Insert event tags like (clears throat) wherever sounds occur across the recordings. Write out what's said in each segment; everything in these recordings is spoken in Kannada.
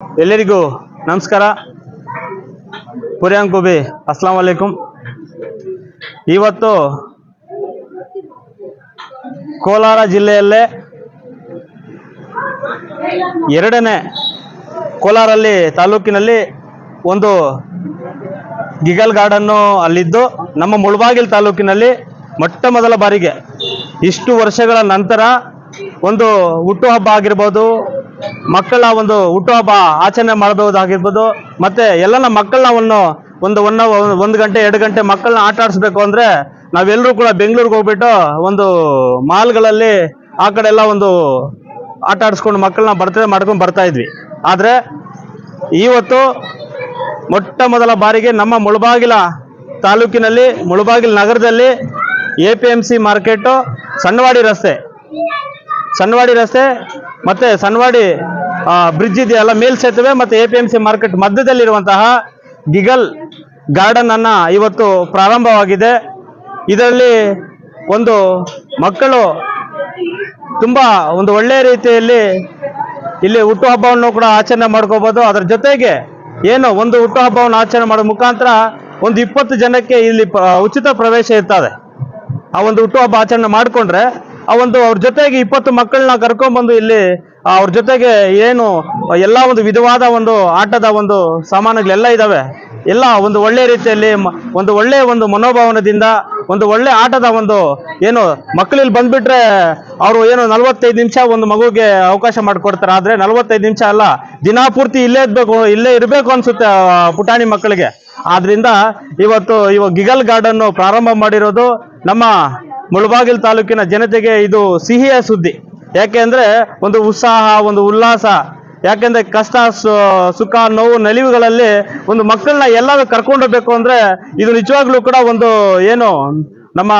ಎಲ್ಲರಿಗೂ ನಮಸ್ಕಾರ. ಪುರಿಯಾಂಗ್ ಗೋಬಿ ಅಸ್ಲಾಂ ವಲೈಕುಂ ಇವತ್ತು ಕೋಲಾರ ಜಿಲ್ಲೆಯಲ್ಲೇ ಎರಡನೇ ಕೋಲಾರಲ್ಲಿ ತಾಲೂಕಿನಲ್ಲಿ ಒಂದು ಗಿಗಲ್ ಗಾರ್ಡನ್ನು ಅಲ್ಲಿದ್ದು ನಮ್ಮ ಮುಳಬಾಗಿಲು ತಾಲೂಕಿನಲ್ಲಿ ಮೊಟ್ಟ ಮೊದಲ ಬಾರಿಗೆ ಇಷ್ಟು ವರ್ಷಗಳ ನಂತರ ಒಂದು ಹುಟ್ಟುಹಬ್ಬ ಆಗಿರ್ಬೋದು ಮಕ್ಕಳ ಒಂದು ಹುಟ್ಟುಹಬ್ಬ ಆಚರಣೆ ಮಾಡಬಹುದಾಗಿರ್ಬೋದು. ಮತ್ತೆ ಎಲ್ಲನ ಮಕ್ಕಳನ್ನ ಒಂದು ಒಂದು ಒನ್ ಒಂದು ಗಂಟೆ, ಎರಡು ಗಂಟೆ ಮಕ್ಕಳನ್ನ ಆಟ ಆಡಿಸ್ಬೇಕು ಅಂದ್ರೆ ನಾವೆಲ್ಲರೂ ಕೂಡ ಬೆಂಗಳೂರಿಗೆ ಹೋಗ್ಬಿಟ್ಟು ಒಂದು ಮಾಲ್ಗಳಲ್ಲಿ ಆ ಕಡೆ ಎಲ್ಲ ಒಂದು ಆಟ ಆಡಿಸ್ಕೊಂಡು ಮಕ್ಕಳನ್ನ ಬರ್ತದೆ ಮಾಡ್ಕೊಂಡು ಬರ್ತಾ ಇದ್ವಿ. ಆದರೆ ಇವತ್ತು ಮೊಟ್ಟ ಮೊದಲ ಬಾರಿಗೆ ನಮ್ಮ ಮುಳಬಾಗಿಲ ತಾಲೂಕಿನಲ್ಲಿ, ಮುಳಬಾಗಿಲು ನಗರದಲ್ಲಿ A P M C market Sannavadi ರಸ್ತೆ ಸಣ್ಣವಾಡಿ ರಸ್ತೆ, ಮತ್ತೆ ಸಣ್ಣವಾಡಿ ಬ್ರಿಡ್ಜ್ ಇದೆಯಲ್ಲ ಮೇಲ್ಸೇತುವೆ ಮತ್ತೆ A P M C market ಮಧ್ಯದಲ್ಲಿರುವಂತಹ giggle garden ಅನ್ನ ಇವತ್ತು ಪ್ರಾರಂಭವಾಗಿದೆ. ಇದರಲ್ಲಿ ಒಂದು ಮಕ್ಕಳು ತುಂಬಾ ಒಂದು ಒಳ್ಳೆಯ ರೀತಿಯಲ್ಲಿ ಇಲ್ಲಿ ಹುಟ್ಟುಹಬ್ಬವನ್ನು ಕೂಡ ಆಚರಣೆ ಮಾಡ್ಕೋಬಹುದು ಅದರ ಜೊತೆಗೆ ಏನು ಒಂದು ಹುಟ್ಟುಹಬ್ಬವನ್ನು ಆಚರಣೆ ಮಾಡೋ ಮುಖಾಂತರ ಒಂದು ಇಪ್ಪತ್ತು ಜನಕ್ಕೆ ಇಲ್ಲಿ ಉಚಿತ ಪ್ರವೇಶ ಇರ್ತದೆ. ಆ ಒಂದು ಹುಟ್ಟುಹಬ್ಬ ಆಚರಣೆ ಮಾಡಿಕೊಂಡ್ರೆ ಆ ಒಂದು ಅವ್ರ ಜೊತೆಗೆ ಇಪ್ಪತ್ತು ಮಕ್ಕಳನ್ನ ಕರ್ಕೊಂಡ್ಬಂದು ಇಲ್ಲಿ ಅವ್ರ ಜೊತೆಗೆ ಏನು ಎಲ್ಲ ಒಂದು ವಿಧವಾದ ಒಂದು ಆಟದ ಒಂದು ಸಾಮಾನುಗಳೆಲ್ಲ ಇದಾವೆ. ಎಲ್ಲ ಒಂದು ಒಳ್ಳೆ ರೀತಿಯಲ್ಲಿ ಒಂದು ಒಳ್ಳೆಯ ಒಂದು ಮನೋಭಾವನದಿಂದ, ಒಂದು ಒಳ್ಳೆ ಆಟದ ಒಂದು ಏನು ಮಕ್ಕಳಲ್ಲಿ ಬಂದ್ಬಿಟ್ರೆ ಅವರು ಏನು ನಲವತ್ತೈದು ನಿಮಿಷ ಒಂದು ಮಗುಗೆ ಅವಕಾಶ ಮಾಡಿಕೊಡ್ತಾರೆ. ಆದ್ರೆ ನಲವತ್ತೈದು ನಿಮಿಷ ಅಲ್ಲ ದಿನಾಪೂರ್ತಿ ಇಲ್ಲೇ ಇದ್ಬೇಕು, ಇಲ್ಲೇ ಇರಬೇಕು ಅನ್ಸುತ್ತೆ ಪುಟಾಣಿ ಮಕ್ಕಳಿಗೆ. ಆದ್ರಿಂದ ಇವತ್ತು ಇವಾಗ ಗಿಗಲ್ ಗಾರ್ಡನ್ ಪ್ರಾರಂಭ ಮಾಡಿರೋದು ನಮ್ಮ ಮುಳಬಾಗಿಲು ತಾಲೂಕಿನ ಜನತೆಗೆ ಇದು ಸಿಹಿಯ ಸುದ್ದಿ. ಯಾಕೆಂದ್ರೆ ಒಂದು ಉತ್ಸಾಹ, ಒಂದು ಉಲ್ಲಾಸ, ಯಾಕೆಂದ್ರೆ ಕಷ್ಟ ಸುಖ, ನೋವು, ನಲಿವುಗಳಲ್ಲಿ ಒಂದು ಮಕ್ಕಳನ್ನ ಎಲ್ಲರೂ ಕರ್ಕೊಂಡೋಗ್ಬೇಕು ಅಂದ್ರೆ ಇದು ನಿಜವಾಗ್ಲೂ ಕೂಡ ಒಂದು ಏನು ನಮ್ಮ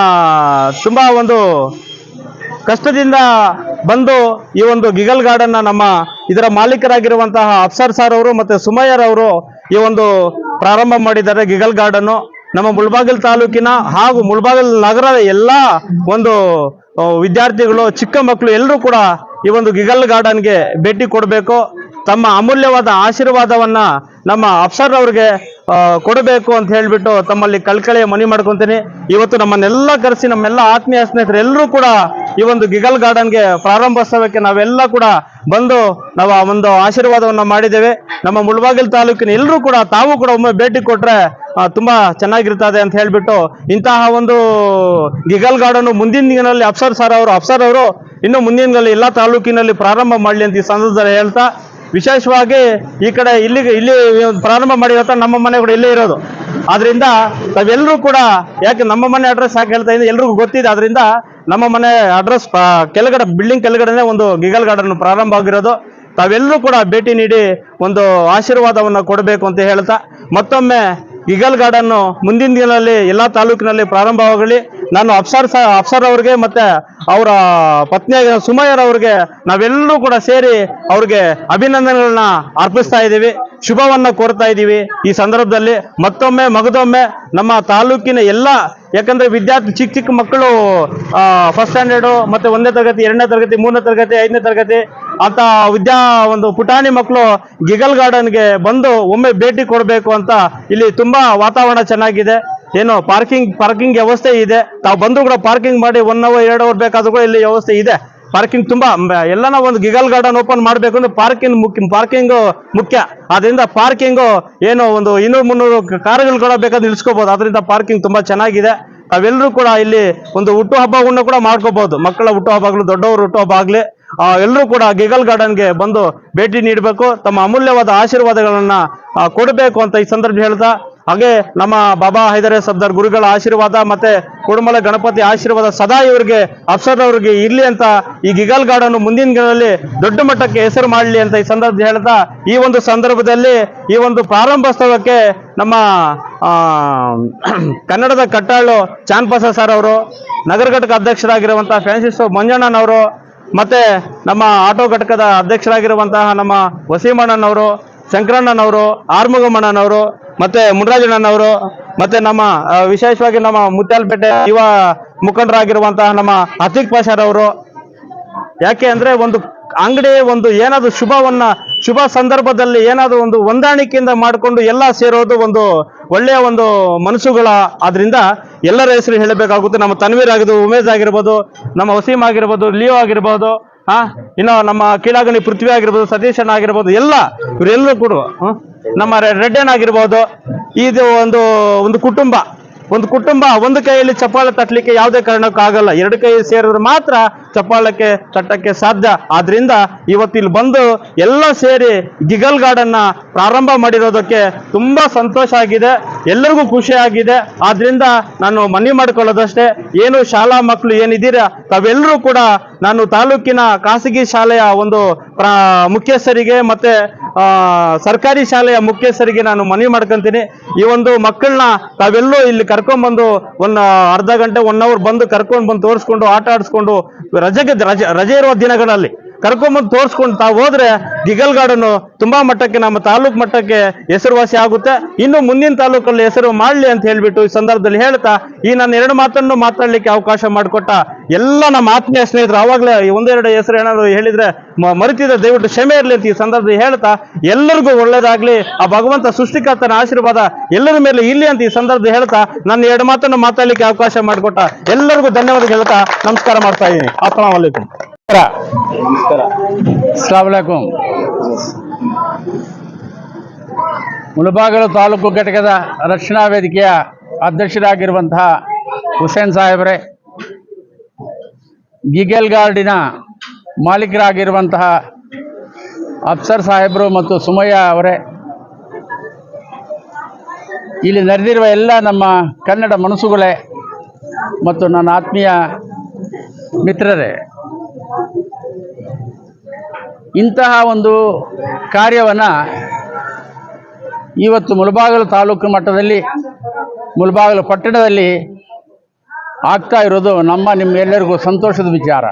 ತುಂಬಾ ಒಂದು ಕಷ್ಟದಿಂದ ಬಂದು ಈ ಒಂದು ಗಿಗಲ್ ಗಾರ್ಡನ್ ನಮ್ಮ ಇದರ ಮಾಲೀಕರಾಗಿರುವಂತಹ ಅಫ್ಸರ್ ಸರ್ ಅವರು ಮತ್ತೆ ಸುಮಯ್ಯರ್ ಅವರು ಈ ಒಂದು ಪ್ರಾರಂಭ ಮಾಡಿದ್ದಾರೆ ಗಿಗಲ್ ಗಾರ್ಡನ್. ನಮ್ಮ ಮುಳಬಾಗಿಲು ತಾಲೂಕಿನ ಹಾಗೂ ಮುಳಬಾಗಿಲು ನಗರದ ಎಲ್ಲ ಒಂದು ವಿದ್ಯಾರ್ಥಿಗಳು, ಚಿಕ್ಕ ಮಕ್ಕಳು ಎಲ್ಲರೂ ಕೂಡ ಈ ಒಂದು ಗಿಗಲ್ ಗಾರ್ಡನ್ಗೆ ಭೇಟಿ ಕೊಡಬೇಕು. ತಮ್ಮ ಅಮೂಲ್ಯವಾದ ಆಶೀರ್ವಾದವನ್ನ ನಮ್ಮ ಅಫ್ಸರ್ ಅವ್ರಿಗೆ ಕೊಡಬೇಕು ಅಂತ ಹೇಳಿಬಿಟ್ಟು ತಮ್ಮಲ್ಲಿ ಕಳ್ಕಳಿಯ ಮನಿ ಮಾಡ್ಕೊತೀನಿ. ಇವತ್ತು ನಮ್ಮನ್ನೆಲ್ಲ ಕರೆಸಿ ನಮ್ಮೆಲ್ಲ ಆತ್ಮೀಯ ಸ್ನೇಹಿತರೆಲ್ಲರೂ ಕೂಡ ಈ ಒಂದು ಗಿಗಲ್ ಗಾರ್ಡನ್ಗೆ ಪ್ರಾರಂಭೋತ್ಸವಕ್ಕೆ ನಾವೆಲ್ಲ ಕೂಡ ಬಂದು ನಾವು ಆ ಒಂದು ಆಶೀರ್ವಾದವನ್ನ ಮಾಡಿದ್ದೇವೆ. ನಮ್ಮ ಮುಳಬಾಗಿಲು ತಾಲೂಕಿನ ಎಲ್ಲರೂ ಕೂಡ ತಾವು ಕೂಡ ಒಮ್ಮೆ ಭೇಟಿ ಕೊಟ್ರೆ ತುಂಬ ಚೆನ್ನಾಗಿರ್ತದೆ ಅಂತ ಹೇಳ್ಬಿಟ್ಟು ಇಂತಹ ಒಂದು ಗಿಗಲ್ ಗಾರ್ಡನ್ ಮುಂದಿನ ದಿನಗಳಲ್ಲಿ ಅಫ್ಸರ್ ಸರ್ ಅವರು, ಅಫ್ಸರ್ ಅವರು ಇನ್ನು ಮುಂದಿನ ದಿನಗಳಲ್ಲಿ ಎಲ್ಲ ತಾಲೂಕಿನಲ್ಲಿ ಪ್ರಾರಂಭ ಮಾಡಲಿ ಅಂತ ಈ ಸಂದರ್ಭದಲ್ಲಿ ಹೇಳ್ತಾ, ವಿಶೇಷವಾಗಿ ಈ ಕಡೆ ಇಲ್ಲಿ ಒಂದು ಪ್ರಾರಂಭ ಮಾಡಿರೋ ನಮ್ಮ ಮನೆ ಕೂಡ ಇಲ್ಲೇ ಇರೋದು. ಆದ್ರಿಂದ ತಾವೆಲ್ಲರೂ ಕೂಡ, ಯಾಕೆ ನಮ್ಮ ಮನೆ ಅಡ್ರೆಸ್ ಯಾಕೆ ಹೇಳ್ತಾ ಇದ್ದೀನಿ, ಎಲ್ರಿಗೂ ಗೊತ್ತಿದೆ. ಅದರಿಂದ ನಮ್ಮ ಮನೆ ಅಡ್ರೆಸ್ ಕೆಳಗಡೆ ಬಿಲ್ಡಿಂಗ್ ಕೆಳಗಡೆನೆ ಒಂದು ಗಿಗಲ್ ಗಾರ್ಡನ್ ಪ್ರಾರಂಭ ಆಗಿರೋದು. ತಾವೆಲ್ಲರೂ ಕೂಡ ಭೇಟಿ ನೀಡಿ ಒಂದು ಆಶೀರ್ವಾದವನ್ನು ಕೊಡಬೇಕು ಅಂತ ಹೇಳ್ತಾ, ಮತ್ತೊಮ್ಮೆ ಗಿಗಲ್ ಗಾರ್ಡನ್ನು ಮುಂದಿನ ದಿನದಲ್ಲಿ ಎಲ್ಲ ತಾಲೂಕಿನಲ್ಲಿ ಪ್ರಾರಂಭವಾಗಲಿ. ನಾನು ಅಫ್ಸರ್ ಸಹ ಅಫ್ಸರ್ ಅವ್ರಿಗೆ ಮತ್ತೆ ಅವರ ಪತ್ನಿಯಾಗಿರೋ ಸುಮಯ್ಯರ್ ಅವ್ರಿಗೆ ನಾವೆಲ್ಲರೂ ಕೂಡ ಸೇರಿ ಅವ್ರಿಗೆ ಅಭಿನಂದನೆಗಳನ್ನ ಅರ್ಪಿಸ್ತಾ ಇದ್ದೀವಿ. ಶುಭವನ್ನು ಕೋರ್ತಾ ಇದ್ದೀವಿ ಈ ಸಂದರ್ಭದಲ್ಲಿ. ಮತ್ತೊಮ್ಮೆ, ಮಗದೊಮ್ಮೆ ನಮ್ಮ ತಾಲೂಕಿನ ಎಲ್ಲ ಯಾಕಂದ್ರೆ ವಿದ್ಯಾರ್ಥಿ ಚಿಕ್ಕ ಚಿಕ್ಕ ಮಕ್ಕಳು ಫಸ್ಟ್ ಸ್ಟ್ಯಾಂಡರ್ಡು ಮತ್ತೆ ಒಂದನೇ ತರಗತಿ, ಎರಡನೇ ತರಗತಿ, ಮೂರನೇ ತರಗತಿ, ಐದನೇ ತರಗತಿ ಅಂತ ವಿದ್ಯಾ ಒಂದು ಪುಟಾಣಿ ಮಕ್ಕಳು ಗಿಗಲ್ ಗಾರ್ಡನ್ಗೆ ಬಂದು ಒಮ್ಮೆ ಭೇಟಿ ಕೊಡಬೇಕು ಅಂತ ಇಲ್ಲಿ ತುಂಬ ವಾತಾವರಣ ಚೆನ್ನಾಗಿದೆ. ಏನು ಪಾರ್ಕಿಂಗ್ ಪಾರ್ಕಿಂಗ್ ವ್ಯವಸ್ಥೆ ಇದೆ. ತಾವು ಬಂದು ಕೂಡ ಪಾರ್ಕಿಂಗ್ ಮಾಡಿ ಒನ್ ಅವರ್ ಎರಡು ಅವರ್ ಬೇಕಾದರೂ ಕೂಡ ಇಲ್ಲಿ ವ್ಯವಸ್ಥೆ ಇದೆ. ಪಾರ್ಕಿಂಗ್ ತುಂಬಾ ಎಲ್ಲನ ಒಂದು ಗಿಗಲ್ ಗಾರ್ಡನ್ ಓಪನ್ ಮಾಡಬೇಕು ಅಂದ್ರೆ ಪಾರ್ಕಿಂಗ್ ಮುಖ್ಯ ಪಾರ್ಕಿಂಗ್ ಮುಖ್ಯ. ಅದರಿಂದ ಪಾರ್ಕಿಂಗು ಏನು ಒಂದು ಇನ್ನೂರು ಮುನ್ನೂರು ಕಾರುಗಳು ಕೂಡ ಬೇಕಾದ್ರೆ ನಿಲ್ಸ್ಕೋಬಹುದು ಅದರಿಂದ ಪಾರ್ಕಿಂಗ್ ತುಂಬಾ ಚೆನ್ನಾಗಿದೆ. ತಾವೆಲ್ಲರೂ ಕೂಡ ಇಲ್ಲಿ ಒಂದು ಹುಟ್ಟುಹಬ್ಬವನ್ನು ಕೂಡ ಮಾಡ್ಕೋಬಹುದು ಮಕ್ಕಳ ಹುಟ್ಟುಹಬ್ಬ ದೊಡ್ಡವರು ಹುಟ್ಟುಹಬ್ಬ ಆಗ್ಲಿ ಎಲ್ಲರೂ ಕೂಡ ಗಿಗಲ್ ಗಾರ್ಡನ್ಗೆ ಬಂದು ಭೇಟಿ ನೀಡಬೇಕು. ತಮ್ಮ ಅಮೂಲ್ಯವಾದ ಆಶೀರ್ವಾದಗಳನ್ನ ಕೊಡಬೇಕು ಅಂತ ಈ ಸಂದರ್ಭ ಹೇಳ್ತಾ ಹಾಗೆ ನಮ್ಮ ಬಾಬಾ ಹೈದರೇ ಸಬ್ದಾರ್ ಗುರುಗಳ ಆಶೀರ್ವಾದ ಮತ್ತೆ ಕುಡುಮಲ ಗಣಪತಿ ಆಶೀರ್ವಾದ ಸದಾ ಇವರಿಗೆ ಅಪ್ಸರ್ ಅವರಿಗೆ ಇರ್ಲಿ ಅಂತ ಈ ಗಿಗಲ್ ಗಾರ್ಡನ್ ಮುಂದಿನ ದಿನದಲ್ಲಿ ದೊಡ್ಡ ಮಟ್ಟಕ್ಕೆ ಹೆಸರು ಮಾಡಲಿ ಅಂತ ಈ ಸಂದರ್ಭದಲ್ಲಿ ಹೇಳ್ತಾ, ಈ ಒಂದು ಸಂದರ್ಭದಲ್ಲಿ ಈ ಒಂದು ಪ್ರಾರಂಭೋತ್ಸವಕ್ಕೆ ನಮ್ಮ ಕನ್ನಡದ ಕಟ್ಟಾಳು ಚಾನ್ಪಸ ಸರ್ ಅವರು, ನಗರ ಘಟಕ ಅಧ್ಯಕ್ಷರಾಗಿರುವಂತಹ ಫ್ರಾನ್ಸಿಸ್ ಮಂಜಣ್ಣನವರು, ಮತ್ತೆ ನಮ್ಮ ಆಟೋ ಘಟಕದ ಅಧ್ಯಕ್ಷರಾಗಿರುವಂತಹ ನಮ್ಮ ವಸೀಮಣ್ಣನವರು, ಶಂಕರಣ್ಣನವರು, ಆರ್ಮುಗಮ್ಮಣ್ಣನವರು ಮತ್ತೆ ಮುನರಾಜಣ್ಣನವರು, ಮತ್ತೆ ನಮ್ಮ ವಿಶೇಷವಾಗಿ ನಮ್ಮ ಮುತ್ಯಾಲಪೇಟೆ ಯುವ ಮುಖಂಡರಾಗಿರುವಂತಹ ನಮ್ಮ ಅತಿಕ್ ಪಾಷಾರ್ ಅವರು. ಯಾಕೆ ಅಂದ್ರೆ ಒಂದು ಅಂಗಡಿ, ಒಂದು ಏನಾದ್ರು ಶುಭವನ್ನ, ಶುಭ ಸಂದರ್ಭದಲ್ಲಿ ಏನಾದ್ರು ಒಂದು ಹೊಂದಾಣಿಕೆಯಿಂದ ಮಾಡಿಕೊಂಡು ಎಲ್ಲ ಸೇರೋದು ಒಂದು ಒಳ್ಳೆಯ ಒಂದು ಮನಸ್ಸುಗಳ. ಆದ್ರಿಂದ ಎಲ್ಲರ ಹೆಸರು ಹೇಳಬೇಕಾಗುತ್ತೆ. ನಮ್ಮ ತನ್ವೀರ್ ಆಗಿರ್ಬೋದು, ಉಮೇಶ್ ಆಗಿರ್ಬೋದು, ನಮ್ಮ ವಸೀಮ್ ಆಗಿರ್ಬೋದು, ಲಿಯೋ ಆಗಿರ್ಬೋದು ಹಾ ಇನ್ನು ನಮ್ಮ ಕೀಳಾಗಣಿ ಪೃಥ್ವಿ ಆಗಿರ್ಬೋದು ಸತೀಶ್ ಅಣ್ಣ ಆಗಿರ್ಬೋದು, ಎಲ್ಲ, ಇವರೆಲ್ಲರೂ ಕೂಡ? ನಮ್ಮ ರೆ- ರೆಡ್ಡಣ್ಣ ಆಗಿರ್ಬೋದು. ಇದು ಒಂದು ಒಂದು ಕುಟುಂಬ. ಒಂದು ಕುಟುಂಬ ಒಂದು ಕೈಯಲ್ಲಿ ಚಪ್ಪಾಳೆ ತಟ್ಟಲಿಕ್ಕೆ ಯಾವುದೇ ಕಾರಣಕ್ಕೂ ಆಗಲ್ಲ. ಎರಡು ಕೈ ಸೇರಿದ್ರೆ ಮಾತ್ರ ಚಪ್ಪಾಳಕ್ಕೆ ತಟ್ಟಕ್ಕೆ ಸಾಧ್ಯ. ಆದ್ರಿಂದ ಇವತ್ತಿಲ್ಲಿ ಬಂದು ಎಲ್ಲ ಸೇರಿ ಗಿಗಲ್ ಗಾರ್ಡನ್ನ ಪ್ರಾರಂಭ ಮಾಡಿರೋದಕ್ಕೆ ತುಂಬಾ ಸಂತೋಷ ಆಗಿದೆ. ಎಲ್ಲರಿಗೂ ಖುಷಿ ಆಗಿದೆ. ಆದ್ರಿಂದ ನಾನು ಮನವಿ ಮಾಡ್ಕೊಳ್ಳೋದಷ್ಟೇ. ಏನು ಶಾಲಾ ಮಕ್ಕಳು ಏನಿದ್ದೀರಾ, ತಾವೆಲ್ಲರೂ ಕೂಡ ನಾನು ತಾಲೂಕಿನ ಖಾಸಗಿ ಶಾಲೆಯ ಒಂದು ಮುಖ್ಯಸ್ಥರಿಗೆ ಮತ್ತೆ ಸರ್ಕಾರಿ ಶಾಲೆಯ ಮುಖ್ಯಸ್ಥರಿಗೆ ನಾನು ಮನವಿ ಮಾಡ್ಕೊಂತೀನಿ. ಈ ಒಂದು ಮಕ್ಕಳನ್ನ ತಾವೆಲ್ಲೂ ಇಲ್ಲಿ ಕರ್ಕೊಂಡ್ಬಂದು ಒಂದು ಅರ್ಧ ಗಂಟೆ ಒನ್ ಅವರ್ ಬಂದು ಕರ್ಕೊಂಡು ಬಂದು ತೋರಿಸ್ಕೊಂಡು, ಆಟ ಆಡಿಸ್ಕೊಂಡು ರಜೆಗೆ ರಜೆ ರಜೆ ಇರುವ ದಿನಗಳಲ್ಲಿ ಕರ್ಕೊಂಬಂದು ತೋರಿಸ್ಕೊಂಡು ತಾವು ಹೋದ್ರೆ ಗಿಗಲ್ ಗಾರ್ಡನ್ ತುಂಬಾ ಮಟ್ಟಕ್ಕೆ ನಮ್ಮ ತಾಲೂಕು ಮಟ್ಟಕ್ಕೆ ಹೆಸರುವಾಸಿ ಆಗುತ್ತೆ. ಇನ್ನು ಮುಂದಿನ ತಾಲೂಕಲ್ಲಿ ಹೆಸರು ಮಾಡಲಿ ಅಂತ ಹೇಳ್ಬಿಟ್ಟು ಈ ಸಂದರ್ಭದಲ್ಲಿ ಹೇಳ್ತಾ, ಈ ನನ್ನ ಎರಡು ಮಾತನ್ನು ಮಾತಾಡ್ಲಿಕ್ಕೆ ಅವಕಾಶ ಮಾಡಿಕೊಟ್ಟ ಎಲ್ಲ ನಮ್ಮ ಆತ್ಮೀಯ ಸ್ನೇಹಿತರು ಈ ಒಂದೆರಡು ಹೆಸರು ಏನಾದ್ರು ಹೇಳಿದ್ರೆ ಮರಿತಿದ ದಯವಿಟ್ಟು ಕ್ಷಮೆ ಇರಲಿ ಅಂತ ಈ ಸಂದರ್ಭದಲ್ಲಿ ಹೇಳ್ತಾ, ಎಲ್ಲರಿಗೂ ಒಳ್ಳೇದಾಗ್ಲಿ, ಆ ಭಗವಂತ ಸೃಷ್ಟಿಕರ್ತನ ಆಶೀರ್ವಾದ ಎಲ್ಲರ ಮೇಲೆ ಇಲ್ಲಿ ಅಂತ ಈ ಸಂದರ್ಭದಲ್ಲಿ ಹೇಳ್ತಾ, ನನ್ನ ಎರಡು ಮಾತನ್ನು ಮಾತಾಡ್ಲಿಕ್ಕೆ ಅವಕಾಶ ಮಾಡಿಕೊಟ್ಟ ಎಲ್ಲರಿಗೂ ಧನ್ಯವಾದ ಹೇಳ್ತಾ, ನಮಸ್ಕಾರ ಮಾಡ್ತಾ ಇದ್ದೀನಿ. ಅಸ್ಲಾಂ ವಲೈಕುಂ ಅಸ್ಲಾಮಲೈಕುಂ ಮುಳಬಾಗಲು ತಾಲೂಕು ಘಟಕದ ರಕ್ಷಣಾ ವೇದಿಕೆಯ ಅಧ್ಯಕ್ಷರಾಗಿರುವಂತಹ ಹುಸೇನ್ ಸಾಹೇಬ್ರೆ ಗಿಗೆಲ್ ಗಾರ್ಡಿನ ಮಾಲೀಕರಾಗಿರುವಂತಹ ಅಫ್ಸರ್ ಸಾಹೇಬರು ಮತ್ತು ಸುಮಯ್ಯ ಅವರೇ. ಇಲ್ಲಿ ನಡೆದಿರುವ ಎಲ್ಲ ನಮ್ಮ ಕನ್ನಡ ಮನಸ್ಸುಗಳೇ ಮತ್ತು ನನ್ನ ಆತ್ಮೀಯ ಮಿತ್ರರೇ ಇಂತಹ ಒಂದು ಕಾರ್ಯವನ್ನು ಇವತ್ತು ಮುಳಬಾಗಿಲು ತಾಲೂಕು ಮಟ್ಟದಲ್ಲಿ, ಮುಳಬಾಗಿಲು ಪಟ್ಟಣದಲ್ಲಿ ಆಗ್ತಾ ಇರೋದು ನಮ್ಮ ನಿಮ್ಮೆಲ್ಲರಿಗೂ ಸಂತೋಷದ ವಿಚಾರ.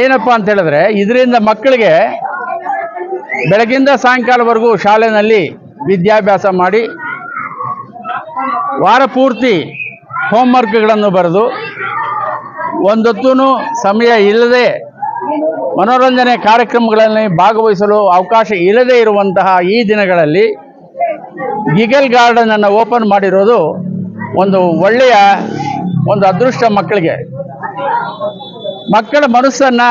ಏನಪ್ಪ ಅಂತ ಹೇಳಿದ್ರೆ, ಇದರಿಂದ ಮಕ್ಕಳಿಗೆ ಬೆಳಗಿಂದ ಸಾಯಂಕಾಲವರೆಗೂ ಶಾಲೆಯಲ್ಲಿ ವಿದ್ಯಾಭ್ಯಾಸ ಮಾಡಿ, ವಾರ ಪೂರ್ತಿ ಹೋಮ್ವರ್ಕ್ಗಳನ್ನು ಬರೆದು ಒಂದೊತ್ತೂ ಸಮಯ ಇಲ್ಲದೆ ಮನೋರಂಜನೆ ಕಾರ್ಯಕ್ರಮಗಳಲ್ಲಿ ಭಾಗವಹಿಸಲು ಅವಕಾಶ ಇಲ್ಲದೇ ಇರುವಂತಹ ಈ ದಿನಗಳಲ್ಲಿ ಗಿಗಲ್ ಗಾರ್ಡನ್ ಅನ್ನು ಓಪನ್ ಮಾಡಿರೋದು ಒಂದು ಒಳ್ಳೆಯ ಒಂದು ಅದೃಷ್ಟ ಮಕ್ಕಳಿಗೆ. ಮಕ್ಕಳ ಮನಸ್ಸನ್ನು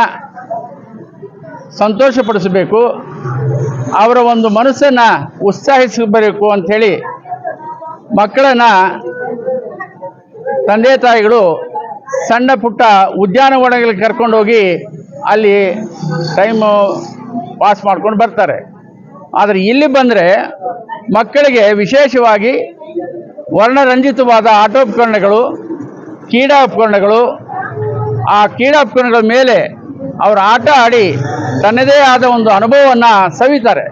ಸಂತೋಷಪಡಿಸಬೇಕು. ಅವರ ಒಂದು ಮನಸ್ಸನ್ನು ಉತ್ಸಾಹಿಸಬೇಕು ಅಂಥೇಳಿ ಮಕ್ಕಳನ್ನು ತಂದೆ ತಾಯಿಗಳು ಸಣ್ಣ ಪುಟ್ಟ ಉದ್ಯಾನವನಗಳಿಗೆ ಕರ್ಕೊಂಡೋಗಿ ಅಲ್ಲಿ ಟೈಮು ಪಾಸ್ ಮಾಡ್ಕೊಂಡು ಬರ್ತಾರೆ. ಆದರೆ ಇಲ್ಲಿ ಬಂದರೆ ಮಕ್ಕಳಿಗೆ ವಿಶೇಷವಾಗಿ ವರ್ಣರಂಜಿತವಾದ ಆಟೋಪಕರಣಗಳು ಕ್ರೀಡಾ ಉಪಕರಣಗಳು, ಆ ಕ್ರೀಡಾ ಉಪಕರಣಗಳ ಮೇಲೆ ಅವರು ಆಟ ಆಡಿ ತನ್ನದೇ ಆದ ಒಂದು ಅನುಭವವನ್ನು ಸವಿತಾರೆ.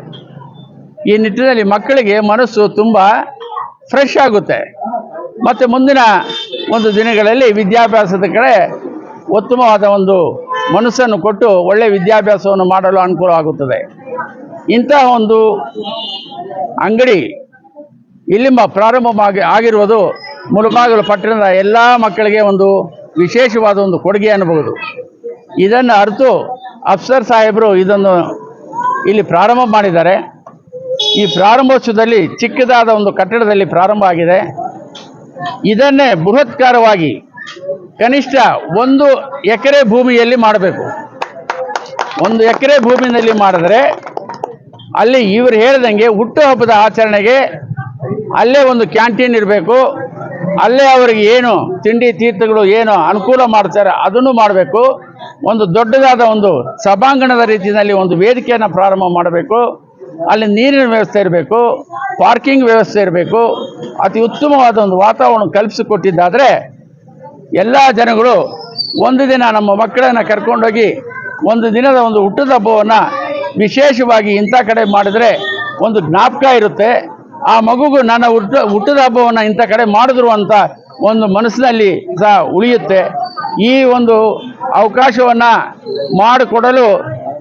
ಈ ನಿಟ್ಟಿನಲ್ಲಿ ಮಕ್ಕಳಿಗೆ ಮನಸ್ಸು ತುಂಬ ಫ್ರೆಶ್ ಆಗುತ್ತೆ. ಮತ್ತು ಮುಂದಿನ ಒಂದು ದಿನಗಳಲ್ಲಿ ವಿದ್ಯಾಭ್ಯಾಸದ ಕಡೆ ಉತ್ತಮವಾದ ಒಂದು ಮನಸ್ಸನ್ನು ಕೊಟ್ಟು ಒಳ್ಳೆಯ ವಿದ್ಯಾಭ್ಯಾಸವನ್ನು ಮಾಡಲು ಅನುಕೂಲವಾಗುತ್ತದೆ ಇಂತಹ ಒಂದು ಅಂಗಡಿ ಇಲ್ಲಿ ಮ ಪ್ರಾರಂಭವಾಗಿ ಆಗಿರುವುದು ಮುಳುಬಾಗಿಲು ಪಟ್ಟಣದ ಎಲ್ಲ ಮಕ್ಕಳಿಗೆ ಒಂದು ವಿಶೇಷವಾದ ಒಂದು ಕೊಡುಗೆ ಅನ್ನಬಹುದು. ಇದನ್ನು ಅರಿತು ಅಫ್ಸರ್ ಸಾಹೇಬರು ಇದನ್ನು ಇಲ್ಲಿ ಪ್ರಾರಂಭ ಮಾಡಿದ್ದಾರೆ. ಈ ಪ್ರಾರಂಭೋತ್ಸವದಲ್ಲಿ ಚಿಕ್ಕದಾದ ಒಂದು ಕಟ್ಟಡದಲ್ಲಿ ಪ್ರಾರಂಭ ಆಗಿದೆ. ಇದನ್ನೇ ಬೃಹತ್ಕಾರವಾಗಿ ಕನಿಷ್ಠ ಒಂದು ಎಕರೆ ಭೂಮಿಯಲ್ಲಿ ಮಾಡಬೇಕು. ಒಂದು ಎಕರೆ ಭೂಮಿಯಲ್ಲಿ ಮಾಡಿದ್ರೆ ಅಲ್ಲಿ ಇವರು ಹೇಳ್ದಂಗೆ ಹುಟ್ಟುಹಬ್ಬದ ಆಚರಣೆಗೆ ಅಲ್ಲೇ ಒಂದು ಕ್ಯಾಂಟೀನ್ ಇರಬೇಕು. ಅಲ್ಲೇ ಅವರಿಗೆ ಏನು ತಿಂಡಿ ತೀರ್ಥಗಳು ಏನು ಅನುಕೂಲ ಮಾಡ್ತಾರೆ ಅದನ್ನು ಮಾಡಬೇಕು. ಒಂದು ದೊಡ್ಡದಾದ ಒಂದು ಸಭಾಂಗಣದ ರೀತಿಯಲ್ಲಿ ಒಂದು ವೇದಿಕೆಯನ್ನು ಪ್ರಾರಂಭ ಮಾಡಬೇಕು. ಅಲ್ಲಿ ನೀರಿನ ವ್ಯವಸ್ಥೆ ಇರಬೇಕು ಪಾರ್ಕಿಂಗ್ ವ್ಯವಸ್ಥೆ ಇರಬೇಕು, ಅತಿ ಉತ್ತಮವಾದ ಒಂದು ವಾತಾವರಣ ಕಲ್ಪಿಸಿಕೊಟ್ಟಿದ್ದಾದರೆ ಎಲ್ಲ ಜನಗಳು ಒಂದು ದಿನ ನಮ್ಮ ಮಕ್ಕಳನ್ನು ಕರ್ಕೊಂಡೋಗಿ ಒಂದು ದಿನದ ಒಂದು ಹುಟ್ಟದ ಹಬ್ಬವನ್ನು ವಿಶೇಷವಾಗಿ ಇಂಥ ಕಡೆ ಮಾಡಿದರೆ ಒಂದು ಜ್ಞಾಪಕ ಇರುತ್ತೆ. ಆ ಮಗುಗೂ ನನ್ನ ಹುಟ್ಟ ಹುಟ್ಟದ ಹಬ್ಬವನ್ನು ಇಂಥ ಕಡೆ ಮಾಡಿದ್ರು ಅಂತ ಒಂದು ಮನಸ್ಸಿನಲ್ಲಿ ಸಹ ಉಳಿಯುತ್ತೆ. ಈ ಒಂದು ಅವಕಾಶವನ್ನು ಮಾಡಿಕೊಡಲು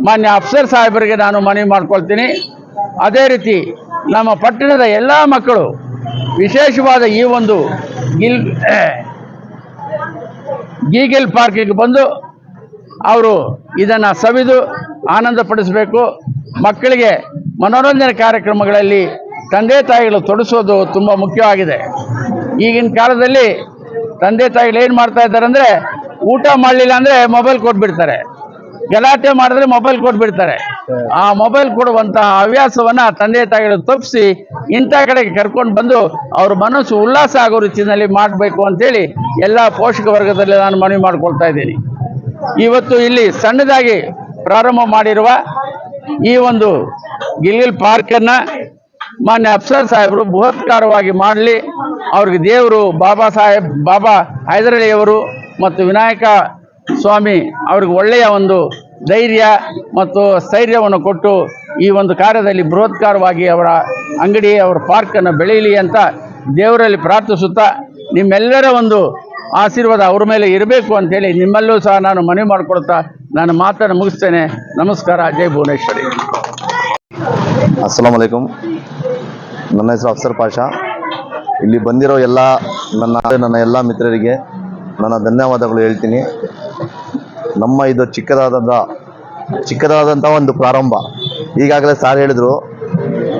ಮಾನ್ಯ ಅಫ್ಸರ್ ಸಾಹೇಬರಿಗೆ ನಾನು ಮನವಿ ಮಾಡ್ಕೊಳ್ತೀನಿ. ಅದೇ ರೀತಿ ನಮ್ಮ ಪಟ್ಟಣದ ಎಲ್ಲ ಮಕ್ಕಳು ವಿಶೇಷವಾದ ಈ ಒಂದು ಗಿಲ್, (clears throat) ಗೀಗಲ್ ಪಾರ್ಕಿಗೆ ಬಂದು ಅವರು ಇದನ್ನು ಸವಿದು ಆನಂದಪಡಿಸಬೇಕು. ಮಕ್ಕಳಿಗೆ ಮನೋರಂಜನೆ ಕಾರ್ಯಕ್ರಮಗಳಲ್ಲಿ ತಂದೆ ತಾಯಿಗಳು ತೊಡಸೋದು ತುಂಬ ಮುಖ್ಯವಾಗಿದೆ. ಈಗಿನ ಕಾಲದಲ್ಲಿ ತಂದೆ ತಾಯಿಗಳು ಏನು ಮಾಡ್ತಾ ಇದ್ದಾರೆ ಅಂದರೆ ಊಟ ಮಾಡಲಿಲ್ಲ ಅಂದರೆ ಮೊಬೈಲ್ ಕೊಟ್ಬಿಡ್ತಾರೆ. ಗಲಾಟೆ ಮಾಡಿದ್ರೆ ಮೊಬೈಲ್ ಕೊಟ್ಬಿಡ್ತಾರೆ. ಆ ಮೊಬೈಲ್ ಕೊಡುವಂತಹ ಹವ್ಯಾಸವನ್ನ ತಂದೆ ತಾಯಿಗಳು ತಪ್ಪಿಸಿ ಇಂಥ ಕಡೆಗೆ ಕರ್ಕೊಂಡು ಬಂದು ಅವ್ರ ಮನಸ್ಸು ಉಲ್ಲಾಸ ಆಗೋ ರೀತಿಯಲ್ಲಿ ಮಾಡಬೇಕು ಅಂತೇಳಿ ಎಲ್ಲ ಪೋಷಕ ವರ್ಗದಲ್ಲಿ ನಾನು ಮನವಿ ಮಾಡಿಕೊಳ್ತಾ ಇದ್ದೀನಿ. ಇವತ್ತು ಇಲ್ಲಿ ಸಣ್ಣದಾಗಿ ಪ್ರಾರಂಭ ಮಾಡಿರುವ ಈ ಒಂದು ಗಿಲ್ಗಿಲ್ ಪಾರ್ಕನ್ನು ಮಾನ್ಯ ಅಫ್ಸರ್ ಸಾಹೇಬರು ಬೃಹತ್ಕಾರವಾಗಿ ಮಾಡಲಿ. ಅವ್ರಿಗೆ ದೇವರು ಬಾಬಾ ಸಾಹೇಬ್, ಬಾಬಾ ಹೈದರಳಿಯವರು ಮತ್ತು ವಿನಾಯಕ ಸ್ವಾಮಿ ಅವ್ರಿಗೆ ಒಳ್ಳೆಯ ಒಂದು ಧೈರ್ಯ ಮತ್ತು ಸ್ಥೈರ್ಯವನ್ನು ಕೊಟ್ಟು ಈ ಒಂದು ಕಾರ್ಯದಲ್ಲಿ ಬೃಹತ್ಕಾರವಾಗಿ ಅವರ ಅಂಗಡಿ, ಅವರ ಪಾರ್ಕನ್ನು ಬೆಳೆಯಲಿ ಅಂತ ದೇವರಲ್ಲಿ ಪ್ರಾರ್ಥಿಸುತ್ತಾ ನಿಮ್ಮೆಲ್ಲರ ಒಂದು ಆಶೀರ್ವಾದ ಅವ್ರ ಮೇಲೆ ಇರಬೇಕು ಅಂತೇಳಿ ನಿಮ್ಮಲ್ಲೂ ಸಹ ನಾನು ಮನವಿ ಮಾಡಿಕೊಡ್ತಾ ನಾನು ಮಾತನ್ನು ಮುಗಿಸ್ತೇನೆ. ನಮಸ್ಕಾರ. ಜೈ ಭುವನೇಶ್ವರಿ. ಅಸ್ಸಲಾಂ ವಲೈಕುಮ್ ನನ್ನ ಹೆಸರು ಅಫ್ಸರ್ ಪಾಷಾ. ಇಲ್ಲಿ ಬಂದಿರೋ ಎಲ್ಲ ನನ್ನ ನನ್ನ ಎಲ್ಲ ಮಿತ್ರರಿಗೆ ನನ್ನ ಧನ್ಯವಾದಗಳು ಹೇಳ್ತೀನಿ. ನಮ್ಮ ಇದು ಚಿಕ್ಕದಾದಂಥ ಚಿಕ್ಕದಾದಂಥ ಒಂದು ಪ್ರಾರಂಭ. ಈಗಾಗಲೇ ಸಾರ್ ಹೇಳಿದರು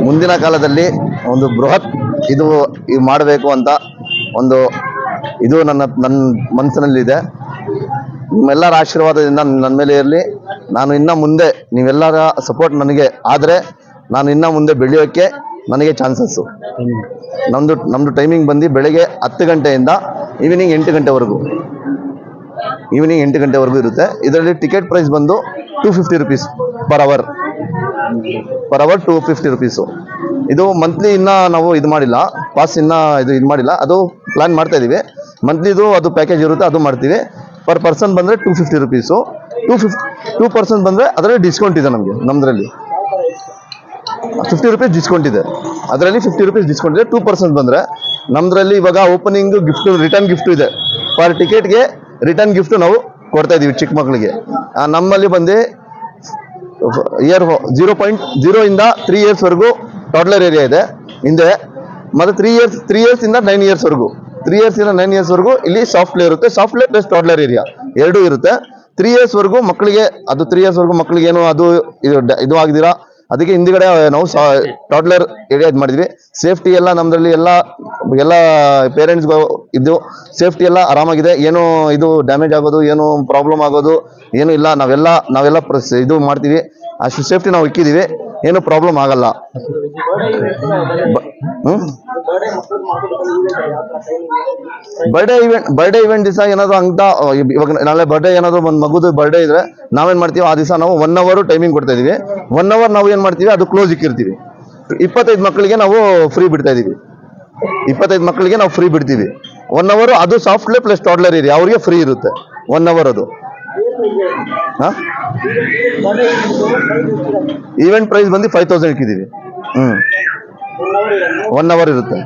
ಮುಂದಿನ ಕಾಲದಲ್ಲಿ ಒಂದು ಬೃಹತ್ ಇದು ಇದು ಮಾಡಬೇಕು ಅಂತ ಒಂದು ಇದು ನನ್ನ ನನ್ನ ಮನಸ್ಸಿನಲ್ಲಿದೆ. ನಿಮ್ಮೆಲ್ಲರ ಆಶೀರ್ವಾದದಿಂದ ನನ್ನ ಮೇಲೆ ಇರಲಿ. ನಾನು ಇನ್ನು ಮುಂದೆ ನೀವೆಲ್ಲರ ಸಪೋರ್ಟ್ ನನಗೆ. ಆದರೆ ನಾನು ಇನ್ನು ಮುಂದೆ ಬೆಳೆಯೋಕ್ಕೆ ನನಗೆ ಚಾನ್ಸಸ್ಸು ನಮ್ಮದು ನಮ್ಮದು ಟೈಮಿಂಗ್ ಬಂದು ಬೆಳಗ್ಗೆ ಹತ್ತು ಗಂಟೆಯಿಂದ ಈವ್ನಿಂಗ್ ಎಂಟು ಗಂಟೆವರೆಗೂ. ಈವ್ನಿಂಗ್ ಎಂಟು ಗಂಟೆವರೆಗೂ ಇರುತ್ತೆ. ಇದರಲ್ಲಿ ಟಿಕೆಟ್ ಪ್ರೈಸ್ ಬಂದು two fifty rupees per hour per hour two fifty rupees ಇದು ಮಂತ್ಲಿ ಇನ್ನೂ ನಾವು ಇದು ಮಾಡಿಲ್ಲ. ಪಾಸ್ ಇನ್ನೂ ಇದು ಇದು ಮಾಡಿಲ್ಲ. ಅದು ಪ್ಲ್ಯಾನ್ ಮಾಡ್ತಾ ಇದ್ದೀವಿ ಮಂತ್ಲಿದು ಅದು ಪ್ಯಾಕೇಜ್ ಇರುತ್ತೆ, ಅದು ಮಾಡ್ತೀವಿ. ಪರ್ ಪರ್ಸನ್ ಬಂದರೆ two fifty rupees two fifty two person ಬಂದರೆ ಅದರಲ್ಲಿ ಡಿಸ್ಕೌಂಟ್ ಇದೆ ನಮಗೆ ನಮ್ಮದ್ರಲ್ಲಿ ಫಿಫ್ಟಿ ರುಪೀಸ್ ಡಿಸ್ಕೌಂಟ್ ಇದೆ. ಅದರಲ್ಲಿ ಫಿಫ್ಟಿ ರುಪೀಸ್ ಡಿಸ್ಕೌಂಟ್ ಇದೆ. ಟೂ ಪರ್ಸೆಂಟ್ ಬಂದರೆ ನಮ್ಮದ್ರಲ್ಲಿ ಇವಾಗ ಓಪನಿಂಗ್ ಗಿಫ್ಟು ರಿಟರ್ನ್ ಗಿಫ್ಟು ಇದೆ. ಪರ್ ಟಿಕೆಟ್ಗೆ ರಿಟರ್ನ್ ಗಿಫ್ಟ್ ನಾವು ಕೊಡ್ತಾ ಇದೀವಿ ಚಿಕ್ಕ ಮಕ್ಕಳಿಗೆ. ನಮ್ಮಲ್ಲಿ ಬಂದು ಇಯರ್ ಜೀರೋ ಪಾಯಿಂಟ್ ಜೀರೋ ಇಂದ ತ್ರೀ ಇಯರ್ಸ್ವರೆಗೂ ಟಾಡ್ಲರ್ ಏರಿಯಾ ಇದೆ. ಹಿಂದೆ ಮತ್ತು ತ್ರೀ ಇಯರ್ಸ್ ತ್ರೀ ಇಯರ್ಸಿಂದ ನೈನ್ ಇಯರ್ಸ್ವರೆಗೂ ತ್ರೀ ಇಯರ್ಸಿಂದ ನೈನ್ ಇಯರ್ಸ್ವರೆಗೂ ಇಲ್ಲಿ ಸಾಫ್ಟ್ ಪ್ಲೇ ಇರುತ್ತೆ. Soft play plus toddler area ಎರಡೂ ಇರುತ್ತೆ. ತ್ರೀ ಇಯರ್ಸ್ವರೆಗೂ ಮಕ್ಕಳಿಗೆ, ಅದು ತ್ರೀ ಇಯರ್ಸ್ವರೆಗೂ ಮಕ್ಕಳಿಗೆ ಏನು ಅದು ಇದು ಇದು ಆಗಿದ್ದೀರಾ ಅದಕ್ಕೆ ಹಿಂದಿಗಡೆ ನಾವು ಟಾಡ್ಲರ್ ಏರಿಯಾ ಇದು ಮಾಡಿದ್ವಿ. ಸೇಫ್ಟಿ ಎಲ್ಲ ನಮ್ಮದ್ರಲ್ಲಿ ಎಲ್ಲ ಎಲ್ಲ ಪೇರೆಂಟ್ಸ್ಗೂ ಇದ್ದು ಸೇಫ್ಟಿ ಎಲ್ಲ ಆರಾಮಾಗಿದೆ. ಏನು ಇದು ಡ್ಯಾಮೇಜ್ ಆಗೋದು ಏನು ಪ್ರಾಬ್ಲಮ್ ಆಗೋದು ಏನು ಇಲ್ಲ. ನಾವೆಲ್ಲ ನಾವೆಲ್ಲ ಇದು ಮಾಡ್ತೀವಿ. ಅಷ್ಟು ಸೇಫ್ಟಿ ನಾವು ಇಕ್ಕಿದ್ದೀವಿ ಏನು ಪ್ರಾಬ್ಲಮ್ ಆಗಲ್ಲ. ಬರ್ಡೇ ಇವೆಂಟ್ ಬರ್ಡೇ ಇವೆಂಟ್ ದಿವಸ ಏನಾದ್ರು ಅಂತ ಇವಾಗ ನಾಳೆ ಬರ್ಡೇ ಏನಾದ್ರು ಒಂದು ಮಗುದು ಬರ್ಡೇ ಇದ್ರೆ ನಾವೇನ್ ಮಾಡ್ತೀವಿ ಆ ದಿವಸ ನಾವು ಒನ್ ಅವರ್ ಟೈಮಿಂಗ್ ಕೊಡ್ತಾ ಇದೀವಿ. ಒನ್ ಅವರ್ ನಾವು ಏನ್ ಮಾಡ್ತೀವಿ, ಅದು ಕ್ಲೋಸ್ ಇಕ್ಕಿರ್ತೀವಿ. ಇಪ್ಪತ್ತೈದು ಮಕ್ಕಳಿಗೆ ನಾವು ಫ್ರೀ ಬಿಡ್ತಾ ಇದೀವಿ. ಇಪ್ಪತ್ತೈದು ಮಕ್ಕಳಿಗೆ ನಾವು ಫ್ರೀ ಬಿಡ್ತೀವಿ. ಒನ್ ಅವರ್ ಅದು ಸಾಫ್ಟ್ವೇರ್ ಪ್ಲಸ್ ಟಾಡ್ಲರ್ ಇರಿ ಅವರಿಗೆ ಫ್ರೀ ಇರುತ್ತೆ. ಒನ್ ಅವರ್ ಅದು. ಈವೆಂಟ್ ಪ್ರೈಸ್ ಬಂದು ಫೈವ್ ತೌಸಂಡ್ ಇಟ್ಟಿದ್ದೀವಿ ಹ್ಮ್. ಒನ್ ಅವರ್ ಇರುತ್ತೆ.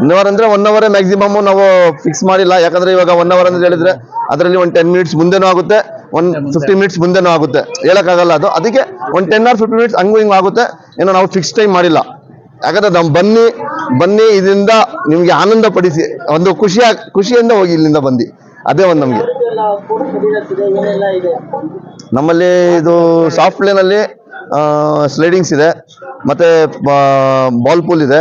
ಒನ್ ಅವರ್ ಅಂದ್ರೆ ಒನ್ ಅವರೇ ಮ್ಯಾಕ್ಸಿಮಮ್ ನಾವು ಫಿಕ್ಸ್ ಮಾಡಿಲ್ಲ. ಯಾಕಂದ್ರೆ ಇವಾಗ ಒನ್ ಅವರ್ ಅಂತ ಹೇಳಿದ್ರೆ ಅದರಲ್ಲಿ ಒಂದು ಟೆನ್ ಮಿನಿಟ್ಸ್ ಮುಂದೆನೂ ಆಗುತ್ತೆ ಒನ್ ಫಿಫ್ಟಿ ಮಿನಿಟ್ಸ್ ಮುಂದೆನೂ ಆಗುತ್ತೆ. ಹೇಳಕ್ಕಾಗಲ್ಲ ಅದು. ಅದಕ್ಕೆ ಒಂದು ಟೆನ್ ಆರ್ ಫಿಫ್ಟಿ ಮಿನಿಟ್ಸ್ ಹಂಗೂ ಹಿಂಗೂ ಆಗುತ್ತೆ. ಏನೋ ನಾವು ಫಿಕ್ಸ್ ಟೈಮ್ ಮಾಡಿಲ್ಲ. ಯಾಕಂದ್ರೆ ನಾವು ಬನ್ನಿ ಬನ್ನಿ, ಇದರಿಂದ ನಿಮ್ಗೆ ಆನಂದ ಪಡಿಸಿ, ಒಂದು ಖುಷಿಯ, ಖುಷಿಯಿಂದ ಹೋಗಿ ಇಲ್ಲಿಂದ ಬಂದು. ಅದೇ ಒಂದು ನಮಗೆ. ನಮ್ಮಲ್ಲಿ ಇದು ಸಾಫ್ಟ್ ಪ್ಲೇನಲ್ಲಿ ಸ್ಲೈಡಿಂಗ್ಸ್ ಇದೆ, ಮತ್ತೆ ಬಾಲ್ ಪೂಲ್ ಇದೆ,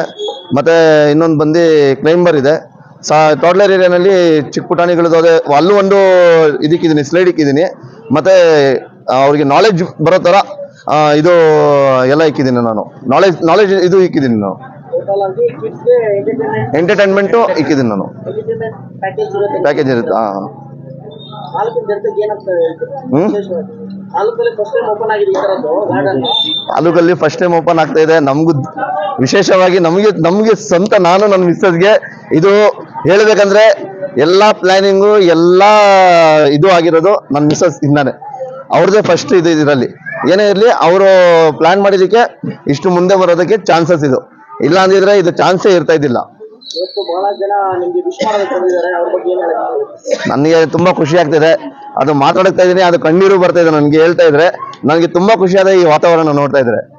ಮತ್ತೆ ಇನ್ನೊಂದು ಬಂದು ಕ್ಲೈಂಬರ್ ಇದೆ. ಸಾ ಟೋಡ್ಲರ್ ಏರಿಯಾನಲ್ಲಿ ಚಿಕ್ಕ ಪುಟಾಣಿಗಳದ್ದು ಅದೇ, ಅಲ್ಲೂ ಒಂದು ಇದಕ್ಕಿದ್ದೀನಿ ಸ್ಲೈಡ್ ಇಕ್ಕಿದ್ದೀನಿ ಮತ್ತೆ ಅವ್ರಿಗೆ ನಾಲೆಜ್ ಬರೋ ಥರ ಇದು ಎಲ್ಲ ಇಕ್ಕಿದ್ದೀನಿ ನಾನು. ನಾಲೆಜ್ ನಾಲೆಜ್ ಇದು ಇಕ್ಕಿದ್ದೀನಿ ನಾನು. ಎಂಟರ್ಟೈನ್ಮೆಂಟು ಇಕ್ಕಿದ್ದೀನಿ ನಾನು. ಪ್ಯಾಕೇಜ್ ಇರುತ್ತೆ. ಹಾಂ ತಾಲೂಕಲ್ಲಿ ಫಸ್ಟ್ ಟೈಮ್ ಓಪನ್ ಆಗ್ತಾ ಇದೆ. ನಮಗೂ ವಿಶೇಷವಾಗಿ ನಮಗೆ ನಮಗೆ ಸ್ವಂತ ನಾನು ನನ್ನ ಮಿಸ್ಸಸ್ಗೆ ಇದು ಹೇಳಬೇಕಂದ್ರೆ ಎಲ್ಲ ಪ್ಲಾನಿಂಗು ಎಲ್ಲ ಇದು ಆಗಿರೋದು ನನ್ನ ಮಿಸ್ಸಸ್ ಇಂದಾನೆ. ಅವ್ರದ್ದೇ ಫಸ್ಟ್ ಇದು ಇದರಲ್ಲಿ. ಏನೇ ಇರಲಿ ಅವರು ಪ್ಲಾನ್ ಮಾಡಿದ್ದಕ್ಕೆ ಇಷ್ಟು ಮುಂದೆ ಬರೋದಕ್ಕೆ ಚಾನ್ಸಸ್ ಇದು. ಇಲ್ಲ ಅಂದಿದ್ರೆ ಇದು ಚಾನ್ಸೇ ಇರ್ತಾ ಇದ್ದಿಲ್ಲ. ನನಗೆ ತುಂಬಾ ಖುಷಿ ಆಗ್ತಿದೆ. ಅದು ಮಾತಾಡ್ತಾ ಇದ್ದೀನಿ ಅದು ಕಣ್ಣೀರು ಬರ್ತಾ ಇದೆ ನನ್ಗೆ ಹೇಳ್ತಾ ಇದ್ರೆ. ನನಗೆ ತುಂಬಾ ಖುಷಿಯಾದ ಈ ವಾತಾವರಣ ನೋಡ್ತಾ ಇದ್ರೆ.